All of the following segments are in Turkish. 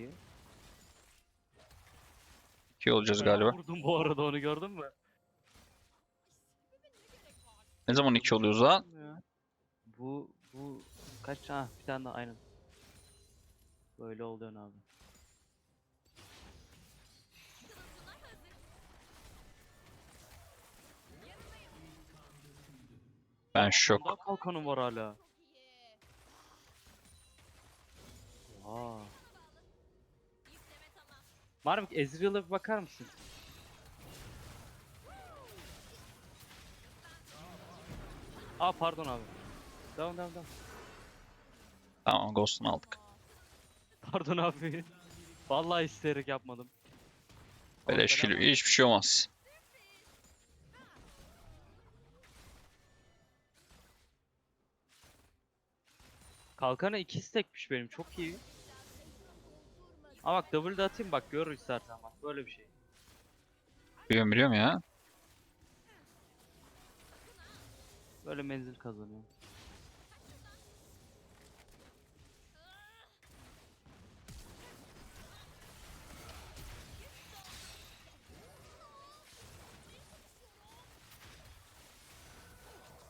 Çok iyi. 2 olacağız galiba. Vurdum bu arada onu gördün mü? Ne zaman 2 oluyoruz lan? Bu bu kaç ha bir tane daha aynen. Böyle oluyor abi. Ben şok. Daha kalkanım var hala. Aa. Marmik Ezreal'a bir bakar mısın? Aa pardon abi. Devam devam devam. Tamam Ghost'unu aldık. Pardon abi. Vallahi isteyerek yapmadım. Böyle belanı hiçbir şey olmaz. Kalkanı iki stekmiş benim çok iyi. Ama bak W de atayım bak görür istersen bak böyle bir şey. Biliyorum biliyorum ya. Böyle menzil kazanıyor.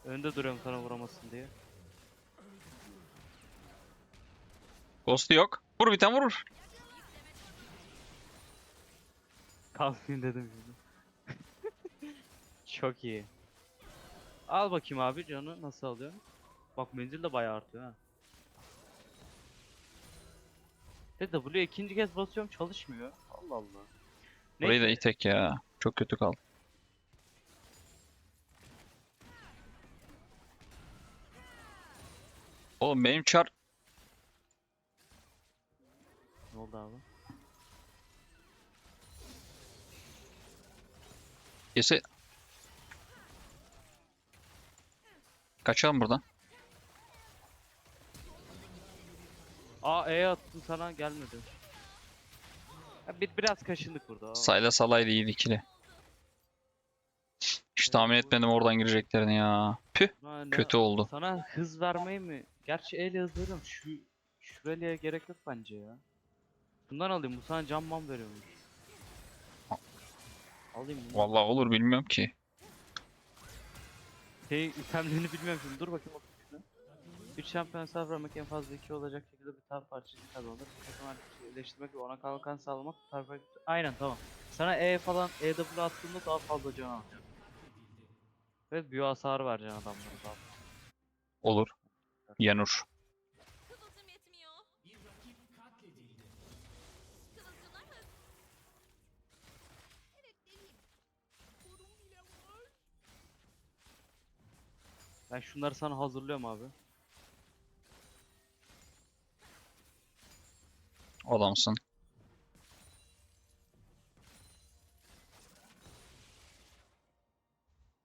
Önde duruyorum sana vuramasın diye. Ghost'u yok. Vur bir tane vur. Kalmayayım dedim şimdi. Çok iyi. Al bakayım abi canı nasıl alıyor? Bak menzil de bayağı artıyor ha. De W ikinci kez basıyorum çalışmıyor. Allah Allah. Burayı da itek ya. Çok kötü kaldı. Oğlum benim çar Ne oldu abi? Kese... Kaçalım buradan. Aa E attım sana gelmedi. Ya bir biraz kaşındık burada. Sayla salaydı iyi ikili. Hiç tahmin etmedim oradan gireceklerini ya. Püh. Ne- Kötü oldu. Sana hız vermeyi mi? Gerçi el hız veriyorum. Şu şuraya gerek yok bence ya. Bundan alayım. Bu sana can man veriyormuş. Alayım bunu. Vallahi olur bilmiyorum ki. Şey itemlerini bilmiyorum şimdi. Dur bakayım bakayım şuna. 3 şampiyon vermek en fazla 2 olacak şekilde bir tar parçacı kazanır. Bir takım arkadaşı iyileştirmek ve ona kalkan sağlamak tar. Aynen tamam. Sana E falan EW attığında daha fazla can alacak. Ve büyü hasarı vereceksin adamlara daha. Olur. Yanur. Ben şunları sana hazırlıyorum abi. Adamsın.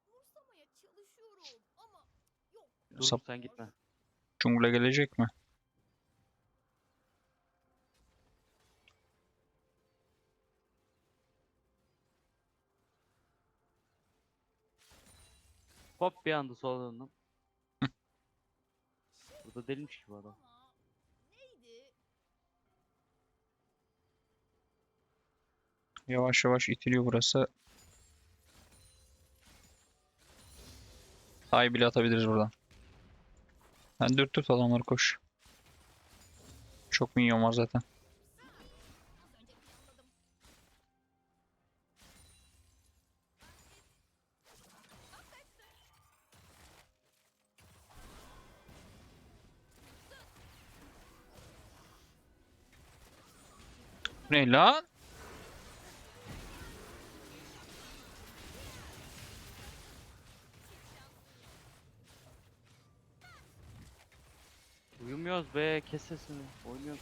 Umursamaya çalışıyorum ama yok. Dur Sap- sen gitme. Cumhur'a gelecek mi? Hop bir anda sola döndüm. Burada delmiş gibi adam. Yavaş yavaş itiliyor burası. Ay bile atabiliriz buradan. Ben dürt dürt adamları koş. Çok minyon var zaten. Ne lan? Uyumuyoruz be kes sesini. Oynuyoruz.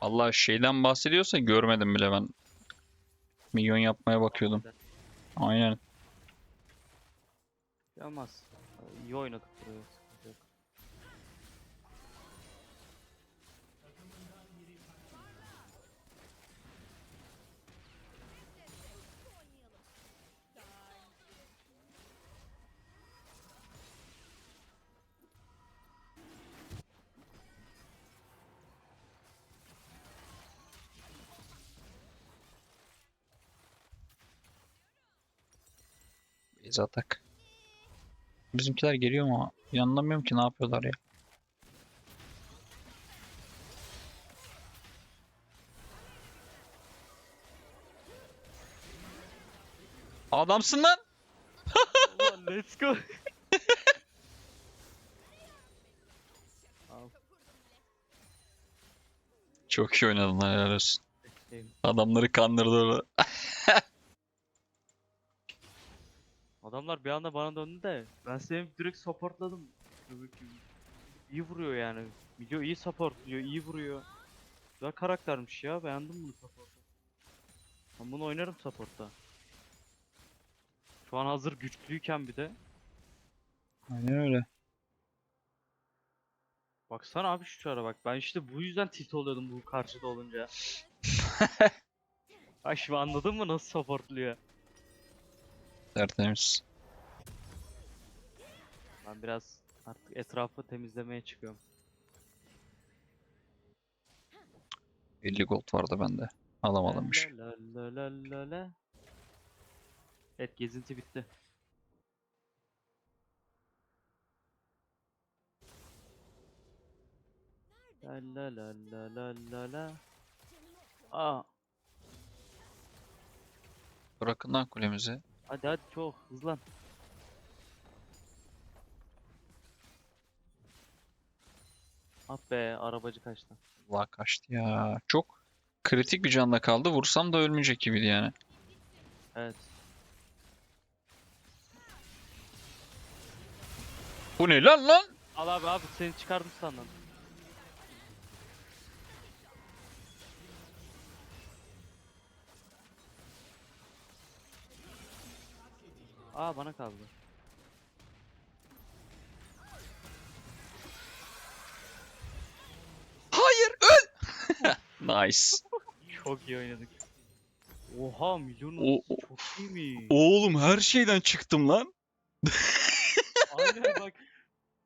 Allah şeyden bahsediyorsa görmedim bile ben. Minyon yapmaya bakıyordum. Aynen. いや、まあ、良いのところです。Is atak. Bizimkiler geliyor mu? Anlamıyorum ki ne yapıyorlar ya. Adamsın lan. Ulan let's go. Al, Çok iyi oynadın helal olsun. Adamları kandırdı orada. Adamlar bir anda bana döndü de ben seni direkt supportladım. İyi vuruyor yani. Video iyi supportluyor, iyi vuruyor. Güzel karaktermiş ya. Beğendim bunu support'u. Ben bunu oynarım support'ta. Şu an hazır güçlüyken bir de. Aynen öyle. Baksana abi şu çara bak. Ben işte bu yüzden tilt oluyordum bu karşıda olunca. Ay şimdi anladın mı nasıl supportluyor? Tertemiz. Ben biraz artık etrafı temizlemeye çıkıyorum. 50 gold vardı bende. Alamadım bir şey. La la la la la. Evet gezinti bitti. La la la la la la la. Aa, Bırakın lan kulemizi. Hadi hadi çok hızlan. Ah be arabacı kaçtı. Allah kaçtı ya. Çok kritik bir canla kaldı. Vursam da ölmeyecek gibiydi yani. Evet. Bu ne lan lan? Al abi abi seni çıkardım sandım. Aa bana kaldı. Hayır öl. nice. Çok iyi oynadık. Oha milyon O- çok iyiymiş. Oğlum her şeyden çıktım lan. Aynen bak.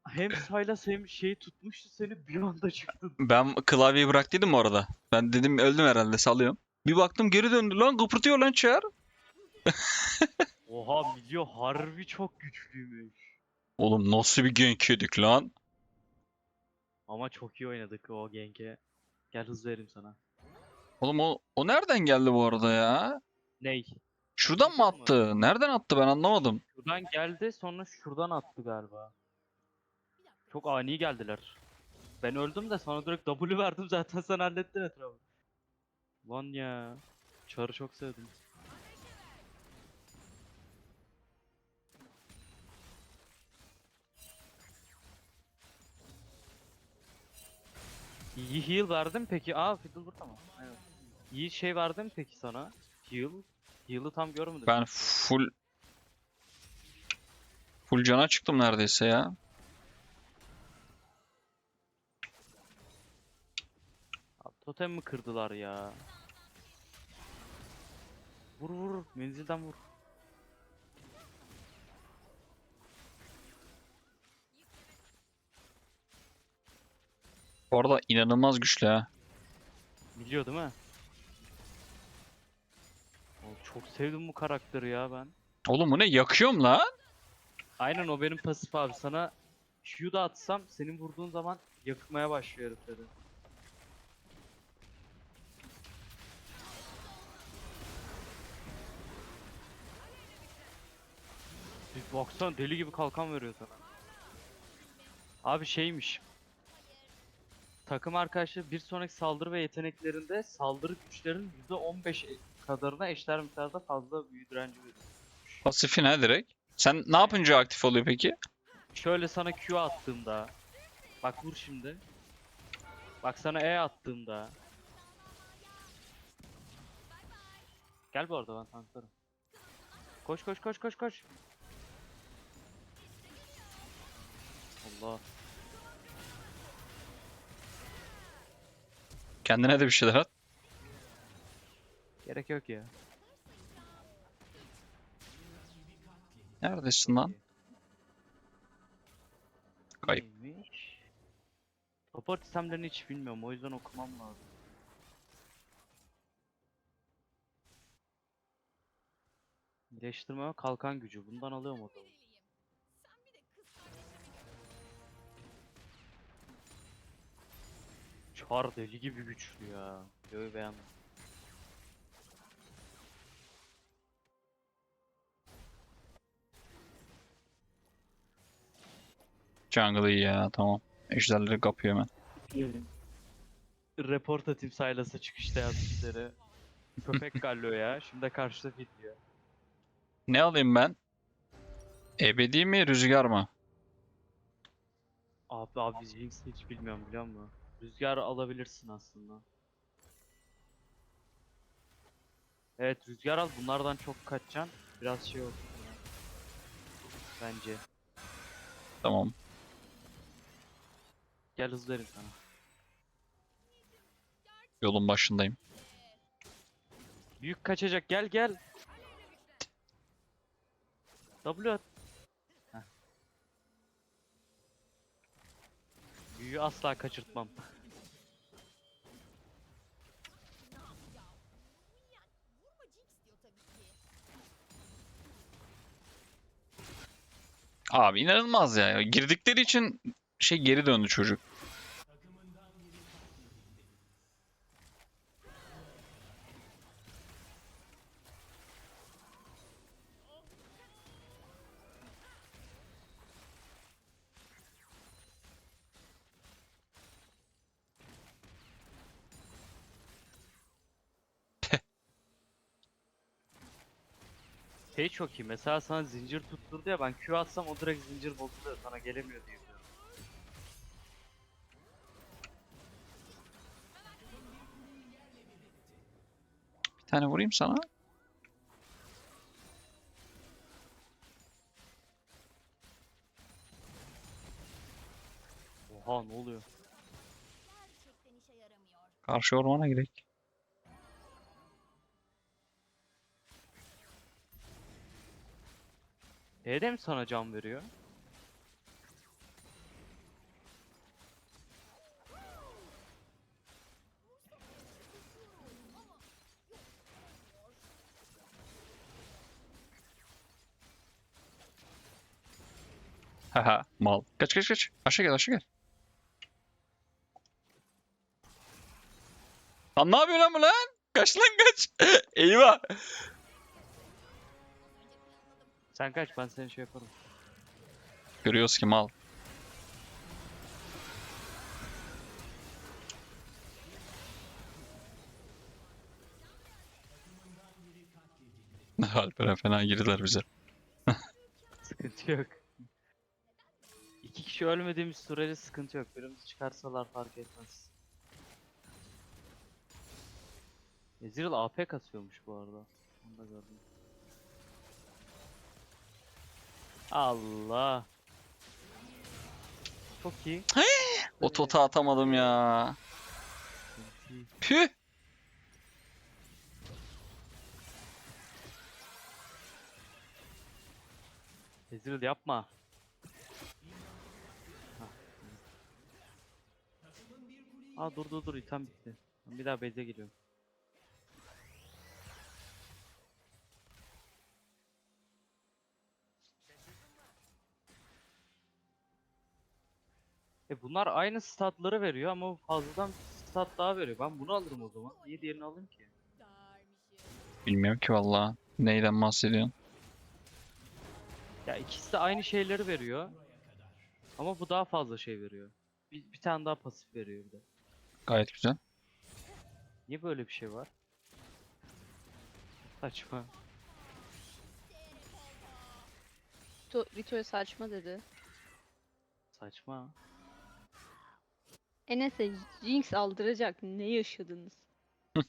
Hem Sylas hem şey tutmuştu seni bir anda çıktın. Ben klavyeyi bıraktıydım orada. Ben dedim öldüm herhalde salıyorum. Bir baktım geri döndü lan kıpırtıyor lan çağır. Oha milyon harbi çok güçlüymüş. Oğlum nasıl bir gank yedik lan? Ama çok iyi oynadık o gank'e. Gel hız vereyim sana. Oğlum o, o nereden geldi bu arada ya? Ney? Şuradan mı Şuradan mı? attı? Nereden attı ben anlamadım. Şuradan geldi sonra şuradan attı galiba. Çok ani geldiler. Ben öldüm de sana direkt W verdim zaten sen hallettin etrafı. Lan ya. Çarı çok sevdim. İyi heal verdim peki. Aa Fiddle burada mı? Evet. İyi şey verdim peki sana. Heal. Heal'ı tam görmedim. Ben full full cana çıktım neredeyse ya. Abi totem mi kırdılar ya? Vur vur menzilden vur. Bu arada inanılmaz güçlü ha. Biliyor değil mi? Oğlum çok sevdim bu karakteri ya ben. Oğlum bu ne yakıyorum lan? Aynen o benim pasif abi sana Q da atsam senin vurduğun zaman yakmaya başlıyor herifleri. Bir baksana deli gibi kalkan veriyor sana. Abi şeymiş. Takım arkadaşı bir sonraki saldırı ve yeteneklerinde saldırı güçlerinin %15 kadarına eşler miktarda fazla büyü direnci veriyor. Pasifi ne direkt? Sen ne yapınca aktif oluyor peki? Şöyle sana Q attığımda. Bak vur şimdi. Bak sana E attığımda. Gel bu arada ben tanklarım. Koş koş koş koş koş. Allah. Kendine de bir şeyler at. Gerek yok ya. Neredesin lan? Kayıp. Neymiş? Support sistemlerini hiç bilmiyorum o yüzden okumam lazım. İyileştirme ve kalkan gücü. Bundan alıyorum o zaman. Çar deli gibi güçlü ya. Videoyu beğendim. Jungle iyi ya tamam. Ejderleri kapıyor hemen. Report atayım Silas'a çıkışta yazmışları. Köpek gallo ya. Şimdi de karşıda fil diyor. Ne alayım ben? Ebedi mi rüzgar mı? Abi abi Jinx hiç bilmiyorum biliyor musun? Rüzgar alabilirsin aslında. Evet rüzgar al bunlardan çok kaçacaksın. Biraz şey olsun ya. Bence. Tamam. Gel hızlı verim sana. Yolun başındayım. Büyük kaçacak gel gel. W at. Heh. Büyüğü asla kaçırtmam. Abi inanılmaz ya. Girdikleri için şey geri döndü çocuk. Şey çok iyi mesela sana zincir tutturdu ya ben Q atsam o direkt zincir bozuluyor sana gelemiyor diye biliyorum. Bir tane vurayım sana. Oha ne oluyor? Karşı ormana gidelim. E de mi sana can veriyor? Haha mal. Kaç kaç kaç. Aşağı gel aşağı gel. Lan ne yapıyorsun lan bu lan? Kaç lan kaç. Eyvah. Sen kaç ben seni şey yaparım. Görüyoruz ki mal. Alperen fena girdiler bize. Sıkıntı yok. İki kişi ölmediğimiz sürece sıkıntı yok. Birimizi çıkarsalar fark etmez. Ezreal AP kasıyormuş bu arada. Onu da gördüm. Allah. Çok iyi. O tota atamadım ya. Püh. Ezreal yapma. Aa dur dur dur item bitti. Bir daha base'e geliyorum. Bunlar aynı statları veriyor ama fazladan bir stat daha veriyor. Ben bunu alırım o zaman. Niye diğerini alayım ki? Bilmiyorum ki valla. Neyden bahsediyorsun? Ya ikisi de aynı şeyleri veriyor. Ama bu daha fazla şey veriyor. Bir, bir tane daha pasif veriyor bir de. Gayet güzel. Niye böyle bir şey var? Saçma. Vito, Vito'ya saçma dedi. Saçma. Enes'e Jinx aldıracak ne yaşadınız?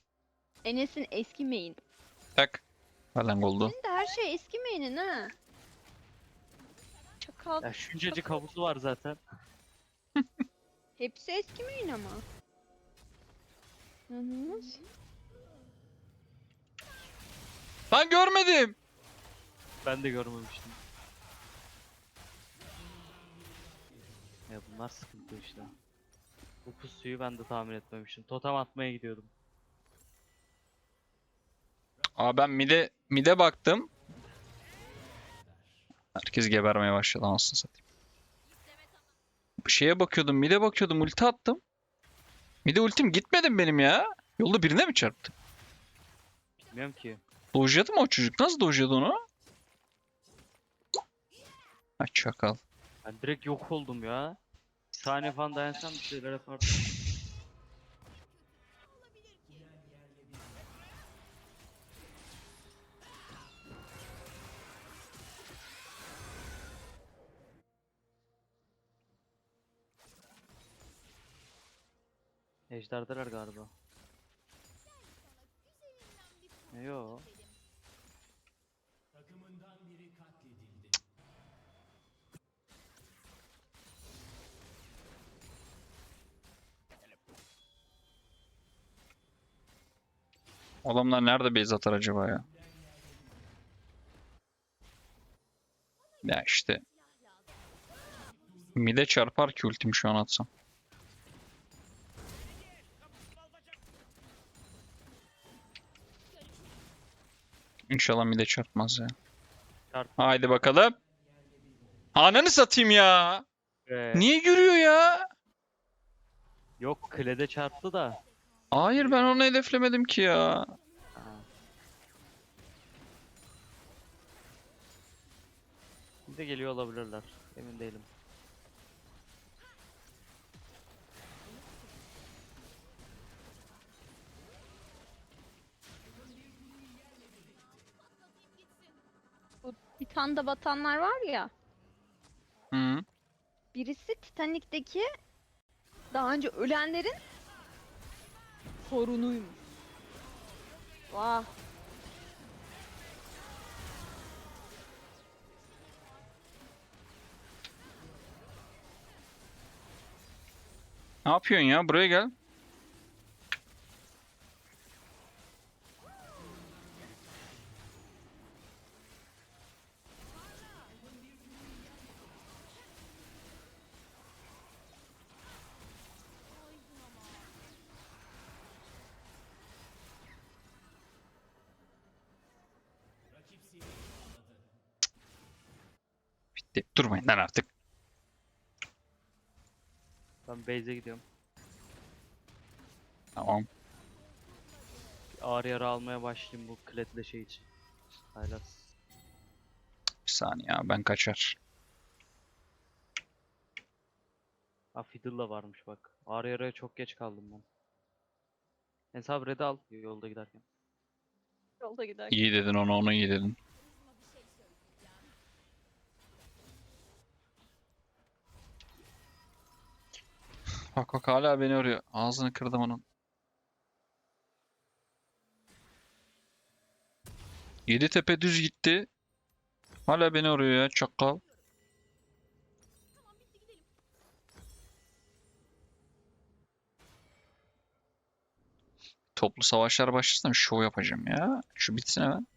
Enes'in eski main. Tak. Falan oldu. Senin de her şey eski main'in ha. Çakal. Ya şuncacık havuzu var zaten. Hepsi eski main ama. İnanılmaz. Lan görmedim. Ben de görmemiştim. Ya bunlar sıkıntı işte. Bu pusuyu ben de tahmin etmemiştim. Totem atmaya gidiyordum. Aa ben mide mide baktım. Herkes gebermeye başladı anasını satayım. Bir şeye bakıyordum, mide bakıyordum, ulti attım. Mide ultim gitmedi mi benim ya? Yolda birine mi çarptı? Bilmiyorum ki. Dojladı mı o çocuk? Nasıl dojladı onu? Ha çakal. Ben direkt yok oldum ya. Saniye falan dayansam bir şeyler yapardım. Ejderdeler galiba. Yo. Adamlar nerede base atar acaba ya? Ya işte. Mide çarpar ki ultim şu an atsam. İnşallah mide çarpmaz ya. Çarp. Haydi bakalım. Ananı satayım ya. Ee, Niye yürüyor ya? Yok klede çarptı da. Hayır ben onu hedeflemedim ki ya. Bir de geliyor olabilirler. Emin değilim. Bu Titan'da batanlar var ya. Hı. Birisi Titanik'teki daha önce ölenlerin sorunuymuş. Vah. Ne yapıyorsun ya? Buraya gel. Bitti. Durmayın lan artık. Ben base'e gidiyorum. Tamam. Bir ağır yara almaya başlayayım bu kletle şey için. Haylaz. Bir saniye ya ben kaçar. Ha Fiddle da varmış bak. Ağır yaraya çok geç kaldım ben. Hesap red'i al yolda giderken. Yolda gider. İyi dedin onu onu iyi dedin. Bak bak hala beni arıyor. Ağzını kırdım onun. Yeditepe düz gitti. Hala beni arıyor ya çakal. Toplu savaşlar başlasın şov yapacağım ya. Şu bitsin hemen.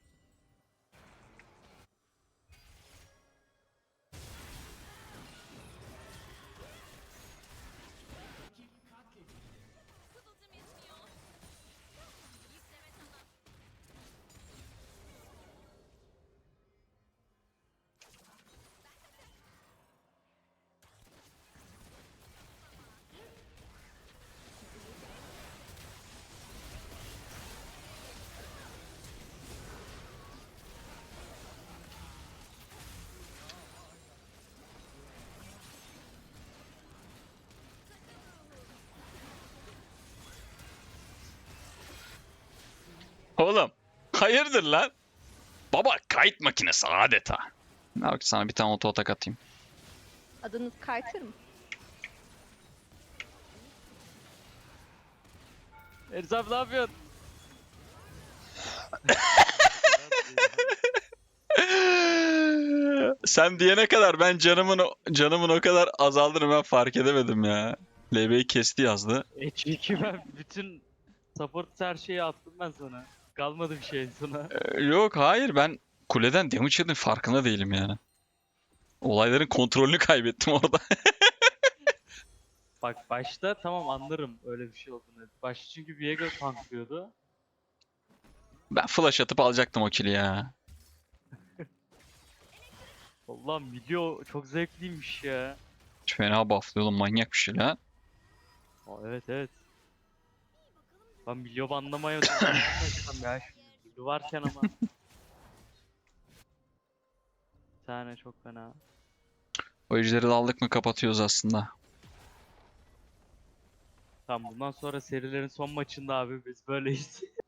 Oğlum hayırdır lan? Baba kayıt makinesi adeta. Ne bak sana bir tane oto atak atayım. Adınız Carter mı? Erzab ne yapıyorsun? Sen diyene kadar ben canımın o- canımın o kadar azaldığını ben fark edemedim ya. LB'yi kesti yazdı. H2 ben bütün support her şeyi attım ben sana. Kalmadı bir şey sana. Ee, yok hayır ben kuleden damage yediğim farkında değilim yani. Olayların kontrolünü kaybettim orada. Bak başta tamam anlarım öyle bir şey olduğunu. Başta çünkü Viego tanklıyordu. Ben flash atıp alacaktım o kill'i ya. Vallahi Milio çok zevkliymiş ya. Fena bufflıyor oğlum manyak bir şey la. Aa, evet evet. Ben Milio banlamaya oturmuşum ya şimdi. Varken ama. Bir tane çok fena. O ejderi de aldık mı kapatıyoruz aslında. Tamam bundan sonra serilerin son maçında abi biz böyleyiz.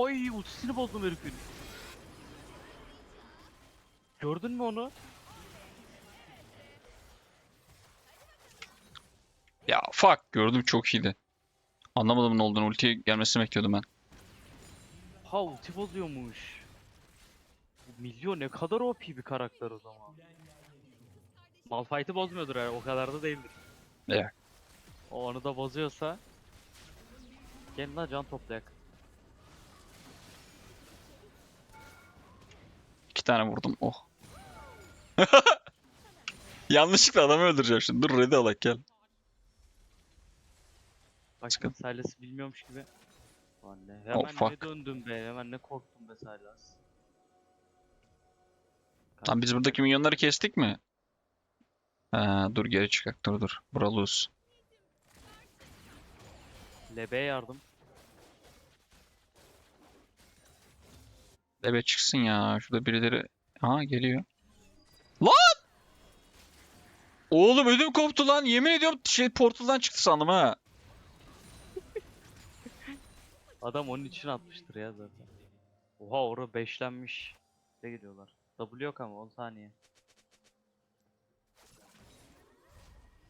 Oy ultisini bozdum herifin. Gördün mü onu? Ya fuck gördüm çok iyiydi. Anlamadım ne olduğunu ultiye gelmesini bekliyordum ben. Ha ulti bozuyormuş. Bu Milio ne kadar OP bir karakter o zaman. Malphite'i bozmuyordur yani o kadar da değildir. Evet. O onu da bozuyorsa Gelin lan can toplayak. İki tane vurdum. Oh. Yanlışlıkla adamı öldüreceğim şimdi. Dur ready alak gel. Sıkıntı. Silas'ı bilmiyormuş gibi. Anne hemen ne fuck. döndüm be hemen ne korktum be Silas. Tamam biz buradaki minyonları kestik mi? Ha, dur geri çıkak dur dur. Bralus. Lebe yardım. Debe çıksın ya. Şurada birileri... Ha geliyor. Lan! Oğlum ödüm koptu lan. Yemin ediyorum şey portaldan çıktı sandım ha. Adam onun için atmıştır ya zaten. Oha orada beşlenmiş. Ne gidiyorlar? W yok ama 10 saniye.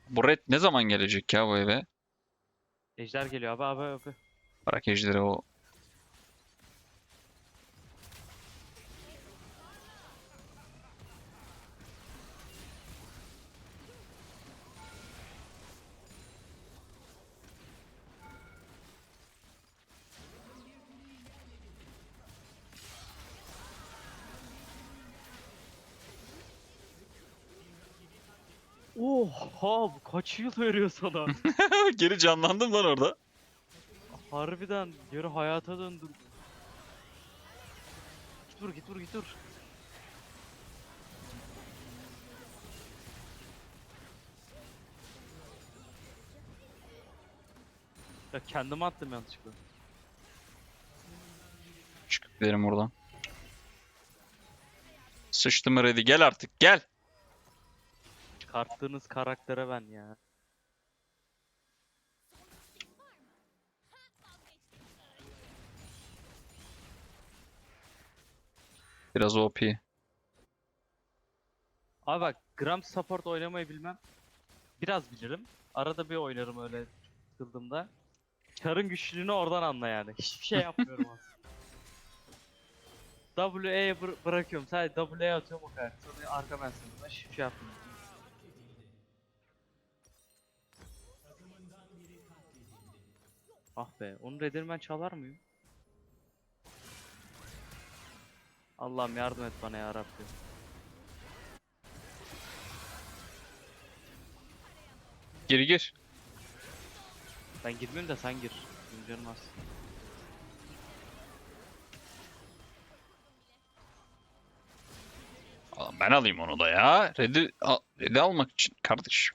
Bu red ne zaman gelecek ya bu eve? Ejder geliyor abi abi abi. Bırak ejderi o. Oha bu kaç yıl veriyor sana? Geri canlandım lan orada. Harbiden geri hayata döndürdü. Git vur git vur git vur. Ya kendime attım yanlışlıkla. Çıkıp gidelim oradan. Sıçtım ready. Gel artık gel. Çıkarttığınız karaktere ben ya. Biraz OP. Abi bak gram support oynamayı bilmem. Biraz bilirim. Arada bir oynarım öyle sıkıldığımda. Çarın güçlülüğünü oradan anla yani. Hiçbir şey yapmıyorum aslında. Bır- bırakıyorum. Sadece W'ye atıyorum o kadar. Sonra arka ben sınırına hiçbir şey yapmıyorum. Ah be, onu Redirmen çalar mıyım? Allah'ım yardım et bana ya Rabbi. Geri gir. Ben girmeyeyim de sen gir. Benim canım az. Ben alayım onu da ya. Ready, al, ready almak için kardeş.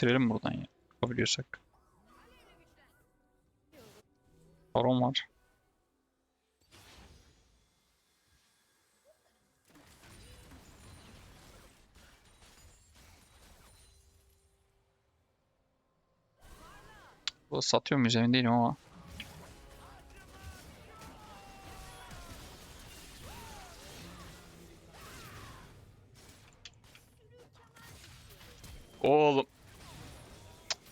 Bitirelim buradan ya. Yapabiliyorsak. Baron var. Bu satıyor muyuz emin değilim ama. Oğlum.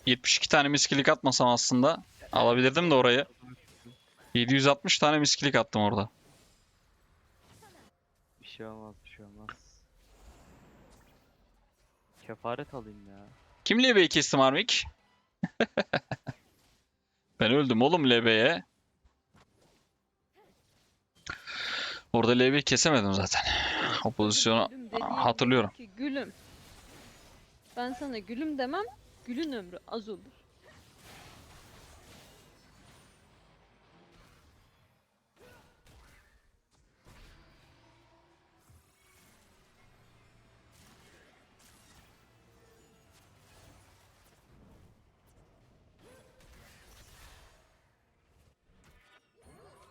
72 tane miskilik atmasam aslında alabilirdim de orayı. 760 tane miskilik attım orada. Bir şey olmaz, bir şey olmaz. Kefaret alayım ya. Kimliğe bey kestim Armik? Ben öldüm oğlum LB'ye. Orada LB'yi kesemedim zaten. O pozisyonu hatırlıyorum. Ki gülüm. Ben sana gülüm demem, gülün ömrü az olur.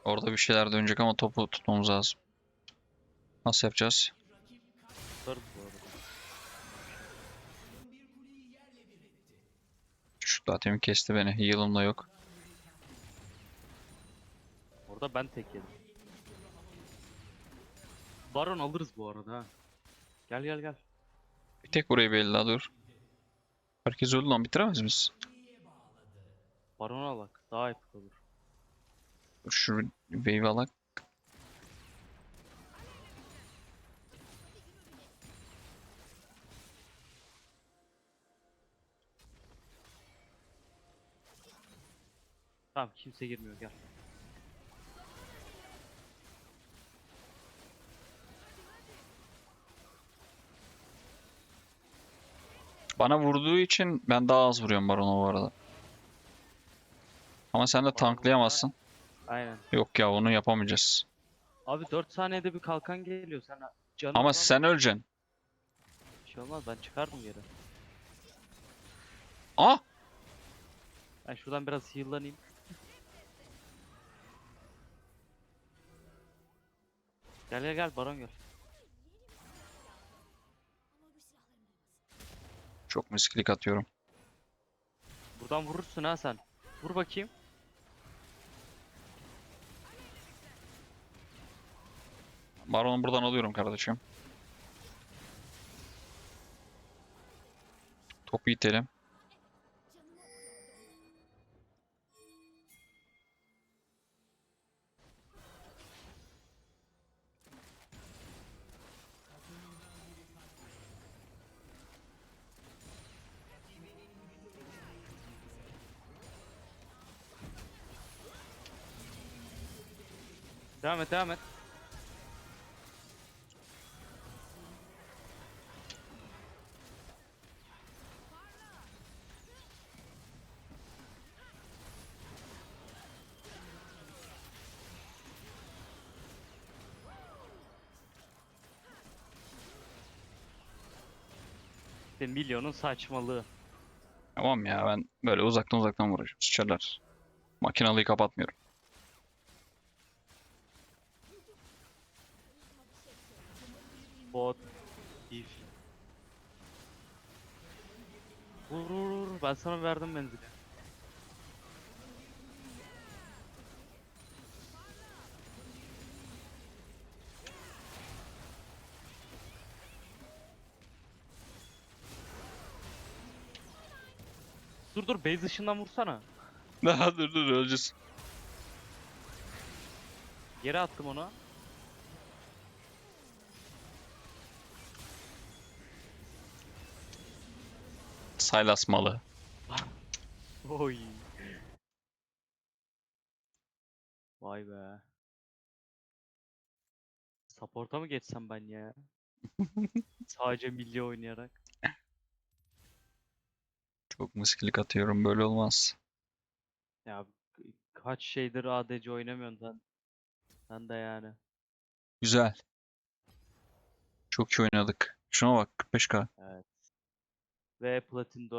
Orada bir şeyler dönecek ama topu tutmamız lazım. Nasıl yapacağız? Şu datemi kesti beni. Heal'ım da yok. Orada ben tek yedim. Baron alırız bu arada ha. Gel gel gel. Bir tek burayı belli daha dur. Herkes öldü lan bitiremez miyiz? Baron alak. Daha epik olur. Dur Şu wave alak. Tamam kimse girmiyor gel. Bana vurduğu için ben daha az vuruyorum Baron'a bu arada. Ama sen de tanklayamazsın. Aynen. Yok ya onu yapamayacağız. Abi 4 saniyede bir kalkan geliyor. Sen canın Ama sen öleceksin. Bir şey olmaz ben çıkardım geri. Ah! Ben şuradan biraz heal'lanayım. Gel gel gel Baron gel. Çok misklik atıyorum. Buradan vurursun ha sen. Vur bakayım. Baron'u buradan alıyorum kardeşim. Topu itelim. Devam et devam et. Milyonun saçmalığı. Tamam ya ben böyle uzaktan uzaktan vuracağım. Sıçarlar. Makinalıyı kapatmıyorum. Bot. If. Vur vur vur. Ben sana verdim menzili. Dur dur base dışından vursana. Daha dur dur öleceğiz. Geri attım onu. Saylas malı. Oy. Vay be. Support'a mı geçsem ben ya? Sadece milli oynayarak. Çok misklik atıyorum böyle olmaz. Ya kaç şeydir ADC oynamıyorsun sen. Sen de yani. Güzel. Çok iyi oynadık. Şuna bak 45k. Evet. Ve Platin 4